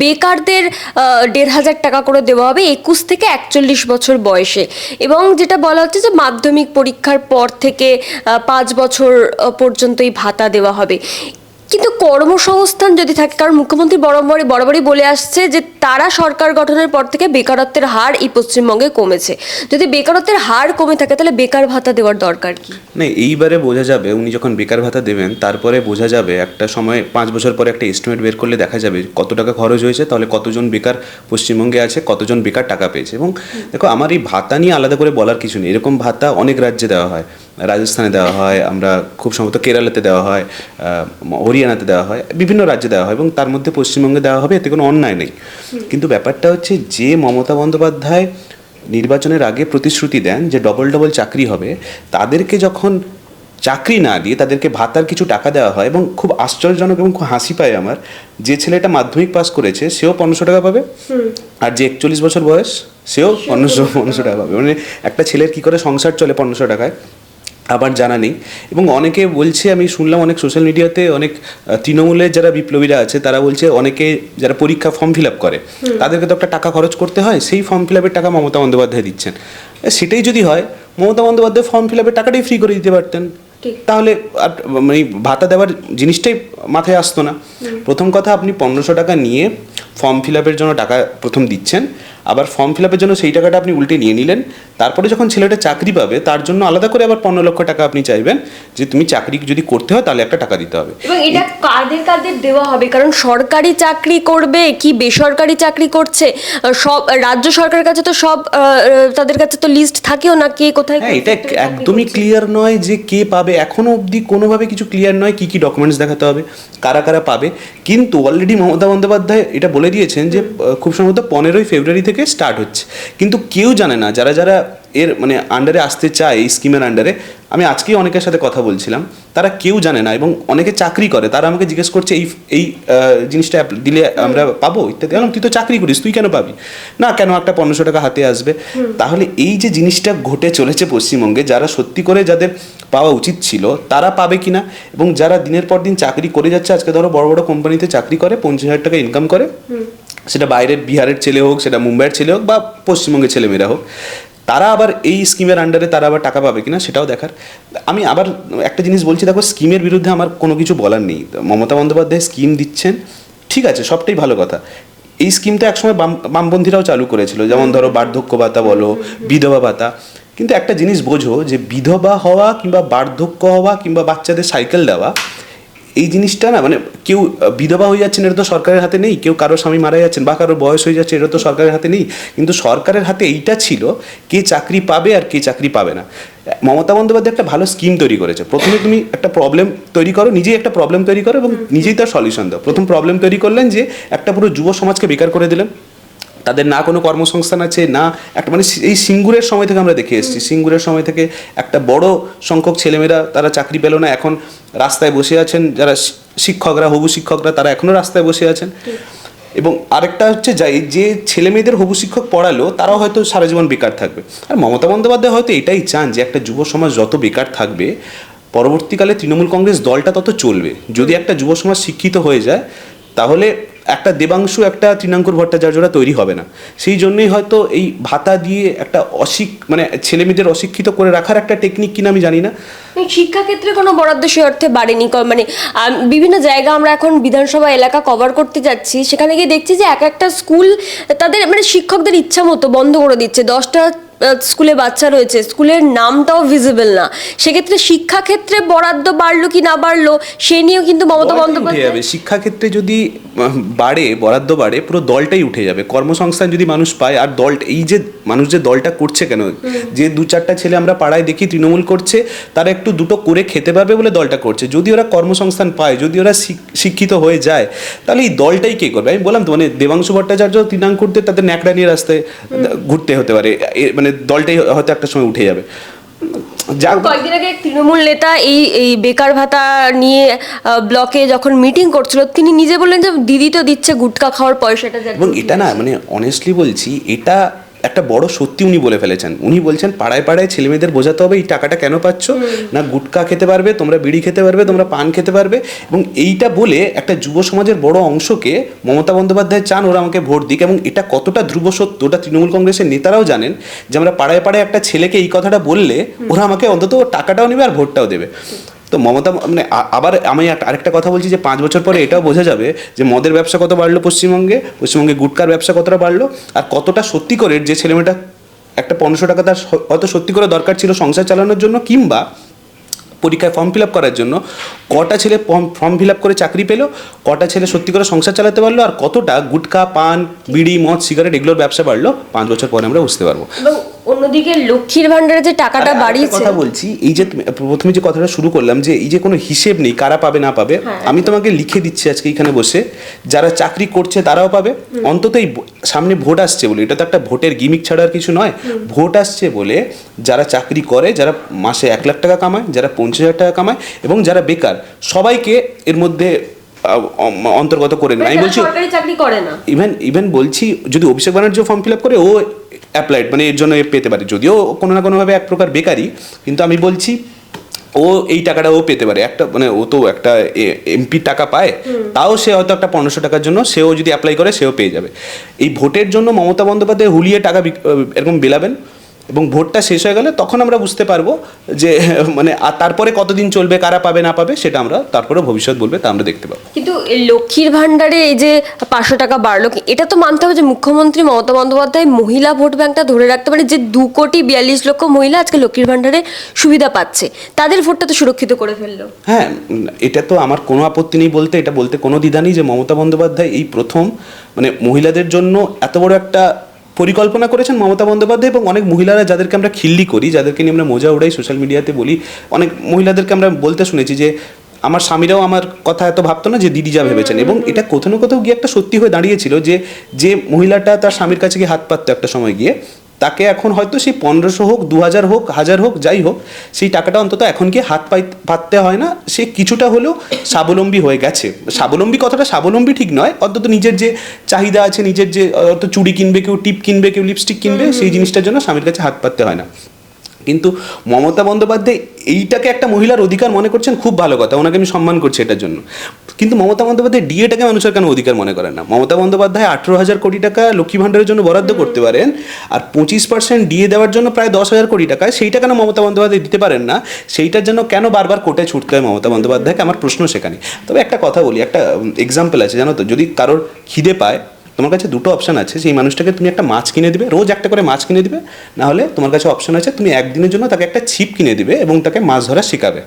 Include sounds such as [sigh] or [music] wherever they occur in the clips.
বেকারদের দেড় হাজার টাকা করে দেওয়া হবে একুশ থেকে একচল্লিশ বছর বয়সে। এবং যেটা বলা হচ্ছে যে মাধ্যমিক পরীক্ষার পর থেকে পাঁচ বছর পর্যন্ত এই ভাতা দেওয়া হবে। কিন্তু কর্মসংস্থান যদি থাকে, কারণ মুখ্যমন্ত্রী বরাবরই বরাবরই বলে আসছে যে তারা সরকার গঠনের পর থেকে বেকারত্বের হার এই পশ্চিমবঙ্গে কমেছে। যদি বেকারত্বের হার কমে থাকে, তাহলে বেকার ভাতা দেওয়ার দরকার কি? না এইবারে বোঝা যাবে, উনি যখন বেকার ভাতা দেবেন, তারপরে বোঝা যাবে, একটা সময় পাঁচ বছর পরে একটা এস্টিমেট বের করলে দেখা যাবে কত টাকা খরচ হয়েছে, তাহলে কতজন বেকার পশ্চিমবঙ্গে আছে, কতজন বেকার টাকা পেয়েছে। এবং দেখো, আমার এই ভাতা নিয়ে আলাদা করে বলার কিছু নেই। এরকম ভাতা অনেক রাজ্যে দেওয়া হয়। রাজস্থানে দেওয়া হয় আমরা খুব সম্ভবত কেরালাতে দেওয়া হয় হরিয়ানাতে দেওয়া হয় বিভিন্ন রাজ্যে দেওয়া হয় এবং তার মধ্যে পশ্চিমবঙ্গে দেওয়া হবে এতে কোনো অন্যায় নেই। কিন্তু ব্যাপারটা হচ্ছে যে মমতা বন্দ্যোপাধ্যায় নির্বাচনের আগে প্রতিশ্রুতি দেন যে ডবল ডবল চাকরি হবে তাদেরকে যখন চাকরি না দিয়ে তাদেরকে ভাতার কিছু টাকা দেওয়া হয় এবং খুব আশ্চর্যজনক এবং খুব হাসি পায় আমার যে ছেলেটা মাধ্যমিক পাস করেছে সেও পনেরোশো টাকা পাবে? আর যে একচল্লিশ বছর বয়স সেও পনেরোশো পনেরোশো টাকা পাবে। মানে একটা ছেলের কি করে সংসার চলে পনেরোশো টাকায়? আবার জানা নেই। এবং অনেকে বলছে আমি শুনলাম অনেক সোশ্যাল মিডিয়াতে অনেক তৃণমূলের যারা বিপ্লবীরা আছে তারা বলছে অনেকে যারা পরীক্ষা ফর্ম ফিল আপ করে তাদেরকে তো একটা টাকা খরচ করতে হয় সেই ফর্ম ফিল আপের টাকা মমতা বন্দ্যোপাধ্যায় দিচ্ছেন। সেটাই যদি হয় মমতা বন্দ্যোপাধ্যায় ফর্ম ফিল আপের টাকাটাই ফ্রি করে দিতে পারতেন। তাহলে আর মানে ভাতা দেওয়ার জিনিসটাই মাথায় আসতো না। প্রথম কথা আপনি পনেরোশো টাকা নিয়ে ফর্ম ফিল আপের জন্য টাকা প্রথম দিচ্ছেন। আবার ফর্ম ফিল আপের জন্য সেই টাকাটা আপনি উল্টে নিয়ে নিলেন। তারপরে যখন ছেলেটা চাকরি পাবে তার জন্য আলাদা করে আবার পনেরো লক্ষ টাকা আপনি চাইবেন যে তুমি চাকরি যদি করতে হয় তাহলে একটা টাকা দিতে হবে। এবং এটা কাদের কাদের দেওয়া হবে? কারণ সরকারি চাকরি করবে কি বেসরকারি চাকরি করছে? সব রাজ্য সরকারের কাছে তো সব তাদের কাছে তো লিস্ট থাকেও না কে কোথায় হ্যাঁ এটা একদমই ক্লিয়ার নয় যে কে পাবে। এখনও অবধি কোনোভাবে কিছু ক্লিয়ার নয় কি কি ডকুমেন্টস দেখাতে হবে কারা কারা পাবে। কিন্তু অলরেডি মমতা বন্দ্যোপাধ্যায় এটা বলে দিয়েছেন যে খুব সম্ভবত পনেরোই ফেব্রুয়ারি থেকে স্টার্ট হচ্ছে। কিন্তু কেউ জানে না যারা যারা এর মানে আন্ডারে আসতে চায় এই স্কিমের আন্ডারে আমি আজকেই অনেকের সাথে কথা বলছিলাম তারা কেউ জানে না এবং অনেকে চাকরি করে তারা আমাকে জিজ্ঞেস করছে এই এই জিনিসটা দিলে আমরা পাবো? ইত্যাদি। বললাম তুই তো চাকরি করিস তুই কেন পাবি? না কেন একটা পনেরোশো টাকা হাতে আসবে? তাহলে এই যে জিনিসটা ঘটে চলেছে পশ্চিমবঙ্গে যারা সত্যি করে যাদের পাওয়া উচিত ছিল তারা পাবে কিনা? এবং যারা দিনের পর দিন চাকরি করে যাচ্ছে আজকে ধরো বড় বড় কোম্পানিতে চাকরি করে পঞ্চাশ হাজার টাকা ইনকাম করে সেটা বাইরের বিহারের ছেলে হোক, সেটা মুম্বাইয়ের ছেলে হোক বা পশ্চিমবঙ্গের ছেলেমেয়েরা হোক, তারা আবার এই স্কিমের আন্ডারে তারা আবার টাকা পাবে কিনা সেটাও দেখার। আমি আবার একটা জিনিস বলছি, দেখো স্কিমের বিরুদ্ধে আমার কোনো কিছু বলার নেই। মমতা বন্দ্যোপাধ্যায় স্কিম দিচ্ছেন, ঠিক আছে, সবটাই ভালো কথা। এই স্কিমটা একসময় বাম, বামপন্থীরাও চালু করেছিল, যেমন ধরো বার্ধক্য ভাতা বলো, বিধবা ভাতা। কিন্তু একটা জিনিস বোঝো যে বিধবা হওয়া কিংবা বার্ধক্য হওয়া কিংবা বাচ্চাদের সাইকেল দেওয়া এই জিনিসটা না মানে কেউ বিধবা হয়ে যাচ্ছেন এটা তো সরকারের হাতে নেই কেউ কারও স্বামী মারা যাচ্ছেন বা কারোর বয়স হয়ে যাচ্ছে এটা তো সরকারের হাতে নেই কিন্তু সরকারের হাতে এইটা ছিল কে চাকরি পাবে আর কে চাকরি পাবে না। মমতা বন্দ্যোপাধ্যায় একটা ভালো স্কিম তৈরি করেছে। প্রথমে তুমি একটা প্রবলেম তৈরি করো নিজেই একটা প্রবলেম তৈরি করো এবং নিজেই তার সলিউশন দাও। প্রথম প্রবলেম তৈরি করলেন যে একটা পুরো যুব সমাজকে বেকার করে দিলেন। তাদের না কোনো কর্মসংস্থান আছে না একটা মানে এই সিঙ্গুরের সময় থেকে আমরা দেখে এসেছি। সিঙ্গুরের সময় থেকে একটা বড় সংখ্যক ছেলেমেয়েরা তারা চাকরি পেল না এখন রাস্তায় বসে আছেন। যারা শিক্ষকরা হবু শিক্ষকরা তারা এখনও রাস্তায় বসে আছেন। এবং আরেকটা হচ্ছে যাই যে ছেলে মেয়েদের হবু শিক্ষক পড়ালো তারাও হয়তো সারা জীবন বেকার থাকবে। আর মমতা বন্দ্যোপাধ্যায় হয়তো এটাই চান যে একটা যুব সমাজ যত বেকার থাকবে পরবর্তীকালে তৃণমূল কংগ্রেস দলটা তত চলবে। যদি একটা যুব সমাজ শিক্ষিত হয়ে যায় তাহলে একটা দেবাংশু, একটা তৃণাঙ্কুর ভট্টাচার্যরা তৈরি হবে না। সেই জন্যই হয়তো এই ভাতা দিয়ে একটা অশিক মানে ছেলে মেয়েদের অশিক্ষিত করে রাখার একটা টেকনিক কিনা আমি জানি না। শিক্ষাক্ষেত্রে কোনো বরাদ্দ সে অর্থে বাড়েনি। মানে বিভিন্ন জায়গা আমরা এখন বিধানসভা এলাকা কভার করতে যাচ্ছি। সেখানে গিয়ে দেখছি যে এক একটা স্কুল তাদের মানে শিক্ষকদের ইচ্ছা মতো বন্ধ করে দিচ্ছে। দশটা স্কুলে বাচ্চা রয়েছে স্কুলের নামটাও ভিজিবল না। সেক্ষেত্রে শিক্ষাক্ষেত্রে বরাদ্দ বাড়লো কি না বাড়লো সে নিয়েও কিন্তু মমতা বন্দ্যোপাধ্যায় যাবে। শিক্ষাক্ষেত্রে যদি বাড়ে বরাদ্দ বাড়ে পুরো দলটাই উঠে যাবে। কর্মসংস্থান যদি মানুষ পায় আর দল এই যে মানুষ যে দলটা করছে কেন? যে দু চারটা ছেলে আমরা পাড়ায় দেখি তৃণমূল করছে তারা একটু দুটো করে খেতে পারবে বলে দলটা করছে। যদি ওরা কর্মসংস্থান পায় যদি ওরা শিক্ষিত হয়ে যায় তাহলে এই দলটাই কে করবে? আমি বললাম তো মানে দেবাংশু ভট্টাচার্য তৃণাঙ্কুরদের তাদের ন্যাকড়া নিয়ে রাস্তায় ঘুরতে হতে পারে। এ- মানে দলটাই হয়তো একটা সময় উঠে যাবে। কয়েকদিন আগে তৃণমূল নেতা এই এই বেকার ভাতা নিয়ে ব্লকে যখন মিটিং করছিল তিনি নিজে বললেন যে দিদি তো দিচ্ছে গুটকা খাওয়ার পয়সাটা এবং এটা না মানে অনেস্টলি বলছি এটা একটা বড় সত্যি উনি বলে ফেলেছেন। উনি বলছেন পাড়ায় পাড়ায় ছেলেমেয়েদের বোঝাতে হবে এই টাকাটা কেন পাচ্ছ? না গুটকা খেতে পারবে তোমরা বিড়ি খেতে পারবে তোমরা পান খেতে পারবে। এবং এইটা বলে একটা যুব সমাজের বড় অংশকে মমতা বন্দ্যোপাধ্যায় চান ওরা আমাকে ভোট দিক। এবং এটা কতটা ধ্রুব সত্য ওটা তৃণমূল কংগ্রেসের নেতারাও জানেন যে আমরা পাড়ায় পাড়ায় একটা ছেলেকে এই কথাটা বললে ওরা আমাকে অন্তত টাকাটাও নেবে আর ভোটটাও দেবে। তো মমতা মানে আবার আমি আরেকটা কথা বলছি যে পাঁচ বছর পরে এটাও বোঝা যাবে যে মদের ব্যবসা কত বাড়লো পশ্চিমবঙ্গে পশ্চিমবঙ্গে গুটকার ব্যবসা কতটা বাড়লো, আর কতটা সত্যি করে যে ছেলেমেয়েটা একটা পনেরোশো টাকা তার হয়তো সত্যি করে দরকার ছিল সংসার চালানোর জন্য, কিংবা পরীক্ষায় ফর্ম ফিল আপ করার জন্য, কটা ছেলে ফর্ম ফিল আপ করে চাকরি পেল, কটা ছেলে সত্যি করে সংসার চালাতে পারল, আর কতটা গুটকা, পান, বিড়ি, মদ, সিগারেট, এগুলোর ব্যবসা বাড়লো, পাঁচ বছর পরে আমরা বুঝতে পারব। অন্যদিকে লক্ষ্মীর ভান্ডারে যে টাকাটা বাড়িয়েছে কথা বলছি এই যে প্রথমে যে কথাটা শুরু করলাম যে এই যে কোনো হিসেব নেই কারা পাবে না পাবে হ্যাঁ, আমি তোমাকে লিখে দিচ্ছি আজকে এখানে বসে যারা চাকরি করছে তারাও পাবে। অন্তত এই সামনে ভোট আসছে বলে এটা তো একটা ভোটের গিমিক ছাড়া আর কিছু নয়। ভোট আসছে বলে যারা চাকরি করে যারা মাসে এক লাখ টাকা কামায় যারা পঞ্চাশ হাজার টাকা কামায় এবং যারা বেকার সবাইকে এর মধ্যে অন্তর্গত করে নেয় আমি বলছি চাকরি করে না। ইভেন ইভেন বলছি যদি Abhishek Banerjee form fill up করে ও অ্যাপ্লাইড মানে এর জন্য পেতে পারে। যদিও কোনো না কোনোভাবে এক প্রকার বেকারি কিন্তু আমি বলছি ও এই টাকাটা ও পেতে পারে। একটা মানে ও তো একটা এমপি টাকা পায় তাও সে হয়তো একটা পনেরোশো টাকার জন্য সেও যদি অ্যাপ্লাই করে সেও পেয়ে যাবে। এই ভোটের জন্য মমতা বন্দ্যোপাধ্যায় হুলিয়ে টাকা এরকম বেলাবেন। এবং ভোটটা শেষ হয়ে গেলে তখন আমরা বুঝতে পারব যে [laughs] মানে আর তারপরে কতদিন চলবে কারা পাবে না পাবে সেটা আমরা তারপরে ভবিষ্যৎ বলবে তা আমরা দেখতে পাবো। কিন্তু লক্ষ্মীর ভাণ্ডারে এই যে পাঁচশো টাকা বাড়লো কি এটা তো মানতে হবে যে মুখ্যমন্ত্রী মমতা বন্দ্যোপাধ্যায় মহিলা ভোট ব্যাংকটা ধরে রাখতে পারে যে দু কোটি বিয়াল্লিশ লক্ষ মহিলা আজকে লক্ষ্মীর ভান্ডারে সুবিধা পাচ্ছে। তাদের ভোটটা তো সুরক্ষিত করে ফেলল। হ্যাঁ এটা তো আমার কোনো আপত্তি নেই বলতে এটা বলতে কোনো দ্বিধা নেই যে মমতা বন্দ্যোপাধ্যায় এই প্রথম মানে মহিলাদের জন্য এত বড় একটা পরিকল্পনা করেছেন মমতা বন্দ্যোপাধ্যায় এবং অনেক মহিলারা যাদেরকে আমরা খিল্লি করি, যাদেরকে নিয়ে আমরা মজা উড়াই সোশ্যাল মিডিয়াতে বলি, অনেক মহিলাদেরকে আমরা বলতে শুনেছি যে, আমার স্বামীরাও আমার কথা এত ভাবতো না যে দিদি যা ভেবেছেন। এবং এটা কোথাও না কোথাও গিয়ে একটা সত্যি হয়ে দাঁড়িয়েছিল যে যে মহিলাটা তার স্বামীর কাছে গিয়ে হাত পাততো একটা সময় গিয়ে তাকে এখন হয়তো সেই পনেরোশো হোক দু হাজার হোক হাজার হোক যাই হোক সেই টাকাটা অন্তত এখন কি হাত পাই পাততে হয় না। সে কিছুটা হলেও স্বাবলম্বী হয়ে গেছে। স্বাবলম্বী কথাটা স্বাবলম্বী ঠিক নয়। অন্তত নিজের যে চাহিদা আছে নিজের যে অত চুড়ি কিনবে কেউ টিপ কিনবে কেউ লিপস্টিক কিনবে সেই জিনিসটার জন্য স্বামীর কাছে হাত পাততে হয় না। কিন্তু মমতা বন্দ্যোপাধ্যায় এইটাকে একটা মহিলার অধিকার মনে করছেন খুব ভালো কথা। ওনাকে আমি সম্মান করছি এটার জন্য। কিন্তু মমতা বন্দ্যোপাধ্যায় ডিএটাকে মানুষের কেন অধিকার মনে করেন না? মমতা বন্দ্যোপাধ্যায় আঠেরো হাজার কোটি টাকা লক্ষ্মী ভাণ্ডারের জন্য বরাদ্দ করতে পারেন আর পঁচিশ পার্সেন্ট ডিএ দেওয়ার জন্য প্রায় দশ হাজার কোটি টাকা সেইটা কেন মমতা বন্দ্যোপাধ্যায় দিতে পারেন না? সেইটার জন্য কেন বারবার কোর্টে ছুটতে হয় মমতা বন্দ্যোপাধ্যায়কে? আমার প্রশ্ন সেখানে। তবে একটা কথা বলি একটা এক্সাম্পল আছে জানো তো? যদি কারোর খিদে পায় তোমার কাছে দুটো অপশন আছে সেই মানুষটাকে তুমি একটা মাছ কিনে দিবে রোজ একটা করে মাছ কিনে দিবে না হলে তোমার কাছে অপশন আছে তুমি একদিনের জন্য তাকে একটা ছিপ কিনে দিবে এবং তাকে মাছ ধরা শেখাবে।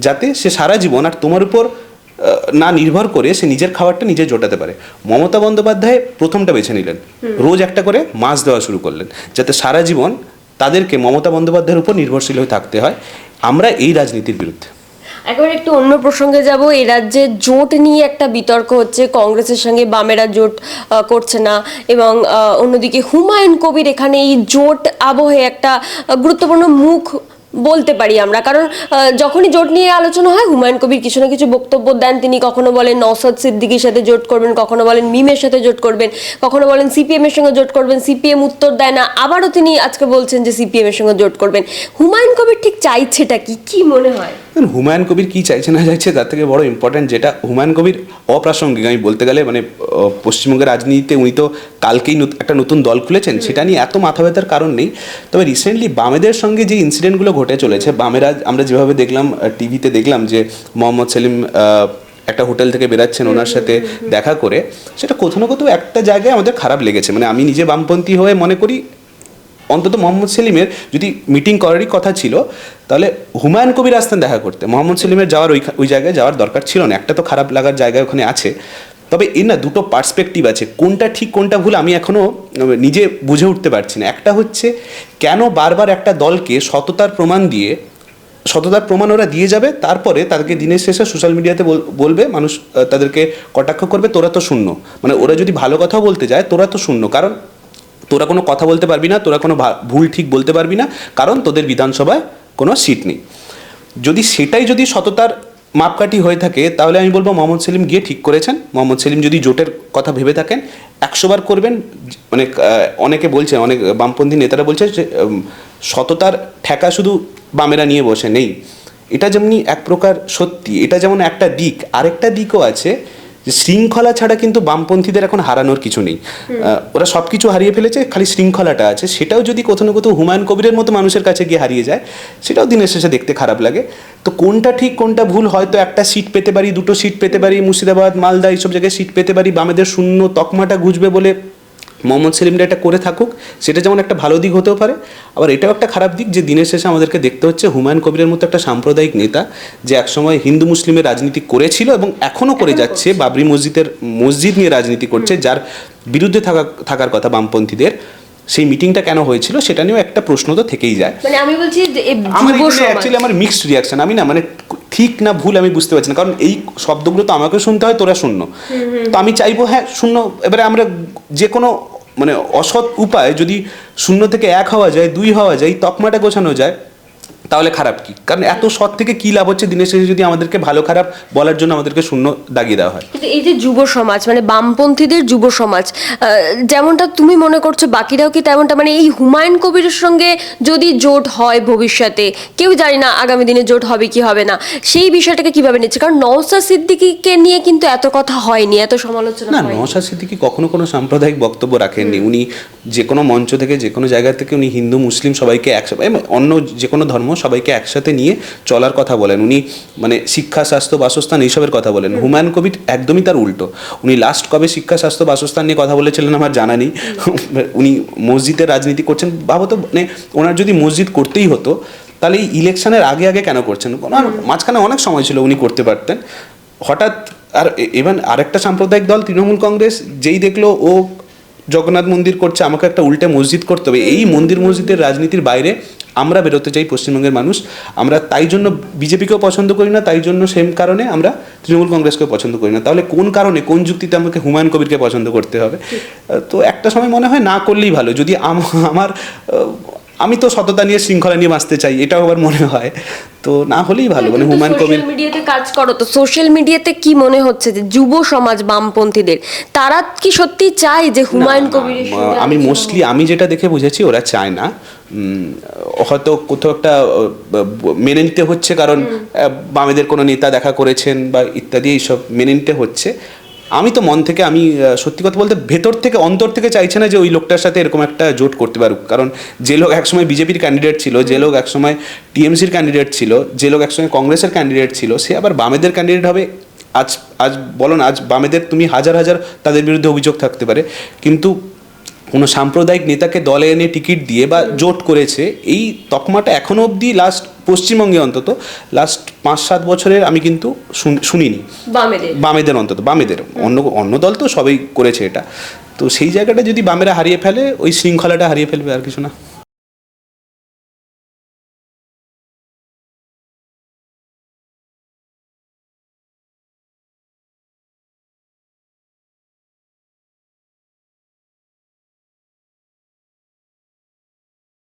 যাতে সে সারা জীবন আর তোমার উপর না নির্ভর করে সে নিজের খাবারটা নিজে জোটাতে পারে। মমতা বন্দ্যোপাধ্যায় প্রথমটা বেছে নিলেন। রোজ একটা করে মাছ দেওয়া শুরু করলেন যাতে সারা জীবন তাদেরকে মমতা বন্দ্যোপাধ্যায়ের উপর নির্ভরশীল হয়ে থাকতে হয়। আমরা এই রাজনীতির বিরুদ্ধে। একেবারে একটু অন্য প্রসঙ্গে যাব। এই রাজ্যে জোট নিয়ে একটা বিতর্ক হচ্ছে। কংগ্রেসের সঙ্গে বামেরা জোট করছে না এবং অন্যদিকে হুমায়ুন কবির এখানে এই জোট আবহে একটা গুরুত্বপূর্ণ মুখ বলতে পারি আমরা। কারণ যখনই জোট নিয়ে আলোচনা হয়, হুমায়ুন কবির কিছু না কিছু বক্তব্য দেন। তিনি কখনো বলেন নওসাদ সিদ্দিকির সাথে জোট করবেন, কখনো বলেন মিমের সাথে জোট করবেন, কখনো বলেন সিপিএম এর সঙ্গে জোট করবেন, সিপিএম উত্তর দেয় না। আবারও তিনি আজকে বলছেন যে সিপিএম এর সঙ্গে জোট করবেন। হুমায়ুন কবির ঠিক চাইছেটা কি? কি মনে হয়? দেখুন, হুমায়ুন কবির কী চাইছে না চাইছে তার থেকে বড় ইম্পর্ট্যান্ট যেটা হুমায়ুন কবির অপ্রাসঙ্গিক। আমি বলতে গেলে মানে পশ্চিমবঙ্গের রাজনীতিতে উনি তো কালকেই একটা নতুন দল খুলেছেন সেটা নিয়ে এত মাথা ব্যথার কারণ নেই। তবে রিসেন্টলি বামেদের সঙ্গে যে ইনসিডেন্টগুলো ঘটে চলেছে বামেরা আমরা যেভাবে দেখলাম টিভিতে দেখলাম যে মোহাম্মদ সেলিম একটা হোটেল থেকে বেরাচ্ছেন ওনার সাথে দেখা করে সেটা কোথাও না কোথাও একটা জায়গায় আমাদের খারাপ লেগেছে। মানে আমি নিজে বামপন্থী হয়ে মনে করি অন্তত মোহাম্মদ সেলিমের যদি মিটিং করারই কথা ছিল, তাহলে হুমায়ুন কবির আসতেন দেখা করতে। মোহাম্মদ সেলিমের যাওয়ার ওই ওই জায়গায় যাওয়ার দরকার ছিল না। একটা তো খারাপ লাগার জায়গা ওখানে আছে। তবে এর না দুটো পার্সপেক্টিভ আছে। কোনটা ঠিক, কোনটা ভুল আমি এখনও নিজে বুঝে উঠতে পারছি না। একটা হচ্ছে, কেন বারবার একটা দলকে সততার প্রমাণ দিয়ে, সততার প্রমাণ ওরা দিয়ে যাবে, তারপরে তাদেরকে দিনের শেষে সোশ্যাল মিডিয়াতে বলবে, মানুষ তাদেরকে কটাক্ষ করবে, তোরা তো শূন্য। মানে ওরা যদি ভালো কথা বলতে যায়, তোরা তো শূন্য। কারণ তোরা কোনো কথা বলতে পারবি না, তোরা কোনো ভুল ঠিক বলতে পারবি না, কারণ তোদের বিধানসভায় কোনো সিট নেই। যদি সেটাই যদি সততার মাপকাঠি হয়ে থাকে, তাহলে আমি বলব মোহাম্মদ সেলিম গিয়ে ঠিক করেছেন। মোহাম্মদ সেলিম যদি জোটের কথা ভেবে থাকেন একশোবার করবেন মানে অনেকে বলছে, অনেক বামপন্থী নেতারা বলছে যে সততার ঠেকা শুধু বামেরা নিয়ে বসে নেই। এটা যেমনি এক প্রকার সত্যি, এটা যেমন একটা দিক, আরেকটা দিকও আছে যে শৃঙ্খলা ছাড়া কিন্তু বামপন্থীদের এখন হারানোর কিছু নেই। ওরা সব কিছু হারিয়ে ফেলেছে, খালি শৃঙ্খলাটা আছে। সেটাও যদি কোথাও না কোথাও হুমায়ুন কবিরের মতো মানুষের কাছে গিয়ে হারিয়ে যায়, সেটাও দিনের শেষে দেখতে খারাপ লাগে। তো কোনটা ঠিক, কোনটা ভুল, হয়তো একটা সিট পেতে পারি, দুটো সিট পেতে পারি, মুর্শিদাবাদ, মালদা, এইসব জায়গায় সিট পেতে পারি, বামেদের শূন্য তকমাটা গুজবে বলে মোহাম্মদ সেলিমরা এটা করে থাকুক সেটা যেমন একটা ভালো দিক হতেও পারে আবার এটাও একটা খারাপ দিক যে দিনের শেষে আমাদেরকে দেখতে হচ্ছে হুমায়ুন কবিরের মতো একটা সাম্প্রদায়িক নেতা যে একসময় হিন্দু মুসলিমের রাজনীতি করেছিল এবং এখনও করে যাচ্ছে বাবরি মসজিদের মসজিদ নিয়ে রাজনীতি করছে যার বিরুদ্ধে থাকা থাকার কথা বামপন্থীদের। সেই মিটিংটা কেন হয়েছিল সেটা নিয়েও একটা প্রশ্ন তো থেকেই যায়। মানে আমি বলছি আমার অ্যাকচুয়ালি আমার মিক্সড রিয়াকশন আমি না মানে ঠিক না ভুল আমি বুঝতে পারছি না কারণ এই শব্দগুলো তো আমাকে শুনতে হয় তোরা শূন্য। তো আমি চাইব হ্যাঁ শূন্য এবারে আমরা যে কোনো মানে অসৎ উপায় যদি শূন্য থেকে এক হওয়া যায় দুই হওয়া যায় তকমাটা গোছানো যায় তাহলে খারাপ কি? কারণ এত সৎ থেকে কি লাভ হচ্ছে দিনের শেষে যদি আমাদেরকে ভালো খারাপ বলার জন্য আমাদেরকে শূন্য দাগিয়ে দেওয়া হয়? কিন্তু এই যে যুব সমাজ মানে বামপন্থীদের যুব সমাজ যেমনটা তুমি মনে করছ বাকিরাও কি তেমনটা? মানে এই হুমায়ুন কবিরের সঙ্গে যদি জোট হয় ভবিষ্যতে কেউ জানি না আগামী দিনে জোট হবে কি হবে না সেই বিষয়টাকে কীভাবে নিচ্ছে? কারণ নওসা সিদ্দিকিকে নিয়ে কিন্তু এত কথা হয়নি এত সমালোচনা না নওসা সিদ্দিকি কখনো কোনো সাম্প্রদায়িক বক্তব্য রাখেননি। উনি যে কোনো মঞ্চ থেকে যে কোনো জায়গা থেকে উনি হিন্দু মুসলিম সবাইকে একসাথে অন্য যে কোনো ধর্ম সবাইকে একসাথে নিয়ে চলার কথা বলেন। উনি মানে শিক্ষা স্বাস্থ্য বাসস্থান এইসবের কথা বলেন। হুমায়ুন কবির একদমই তার উল্টো। উনি লাস্ট কবে শিক্ষা স্বাস্থ্য বাসস্থান নিয়ে কথা বলেছিলেন আমার জানা নেই। উনি মসজিদের রাজনীতি করছেন। ভাবতো মানে ওনার যদি মসজিদ করতেই হতো তাহলে এই ইলেকশনের আগে আগে কেন করছেন? ওনার মাঝখানে অনেক সময় ছিল উনি করতে পারতেন। হঠাৎ আর ইভেন আরেকটা সাম্প্রদায়িক দল তৃণমূল কংগ্রেস যেই দেখল ও জগন্নাথ মন্দির করছে আমাকে একটা উল্টে মসজিদ করতে হবে। এই মন্দির মসজিদের রাজনীতির বাইরে আমরা বেরোতে চাই পশ্চিমবঙ্গের মানুষ। আমরা তাই জন্য বিজেপিকেও পছন্দ করি না তাই জন্য সেম কারণে আমরা তৃণমূল কংগ্রেসকেও পছন্দ করি না। তাহলে কোন কারণে কোন যুক্তিতে আমাকে হুমায়ুন কবিরকে পছন্দ করতে হবে? তো একটা সময় মনে হয় না করলেই ভালো। যদি আম- আমার আমি তো সততা নিয়ে শৃঙ্খলা নিয়ে বাঁচতে চাই এটাও আবার মনে হয়। তো না হলেই ভালো মানে হুমায়ুন কবির মিডিয়াতে কাজ করো তো সোশ্যাল মিডিয়াতে কি মনে হচ্ছে যে যুব সমাজ বামপন্থীদের তারা কি সত্যি চায় যে হুমায়ুন সঙ্গে আমি মোস্টলি আমি যেটা দেখে বুঝেছি ওরা চায় না। হয়তো কোথাও একটা মেনে নিতে হচ্ছে কারণ বামেদের কোনো নেতা দেখা করেছেন বা ইত্যাদি এইসব মেনে নিতে হচ্ছে। আমি তো মন থেকে, আমি সত্যি কথা বলতে ভেতর থেকে, অন্তর থেকে চাইছে না যে ওই লোকটার সাথে এরকম একটা জোট করতে পারুক। কারণ যে লোক একসময় বিজেপির ক্যান্ডিডেট ছিল, যে লোক একসময় টিএমসির ক্যান্ডিডেট ছিল, যে লোক একসময় কংগ্রেসের ক্যান্ডিডেট ছিল, সে আবার বামেদের ক্যান্ডিডেট হবে। আজ আজ বলো না, আজ বামেদের তুমি হাজার হাজার তাদের বিরুদ্ধে অভিযোগ থাকতে পারে। কিন্তু কোনো সাম্প্রদায়িক নেতাকে দলে এনে টিকিট দিয়ে বা জোট করেছে এই তকমাটা এখনও অবধি লাস্ট পশ্চিমবঙ্গে অন্তত লাস্ট পাঁচ সাত বছরের আমি কিন্তু শুন- শুনিনি। বামেদের। বামেদের অন্তত বামেদের। অন্য অন্য দল তো সবাই করেছে এটা। তো সেই জায়গাটা যদি বামেরা হারিয়ে ফেলে ওই শৃঙ্খলাটা হারিয়ে ফেলবে আর কিছু না।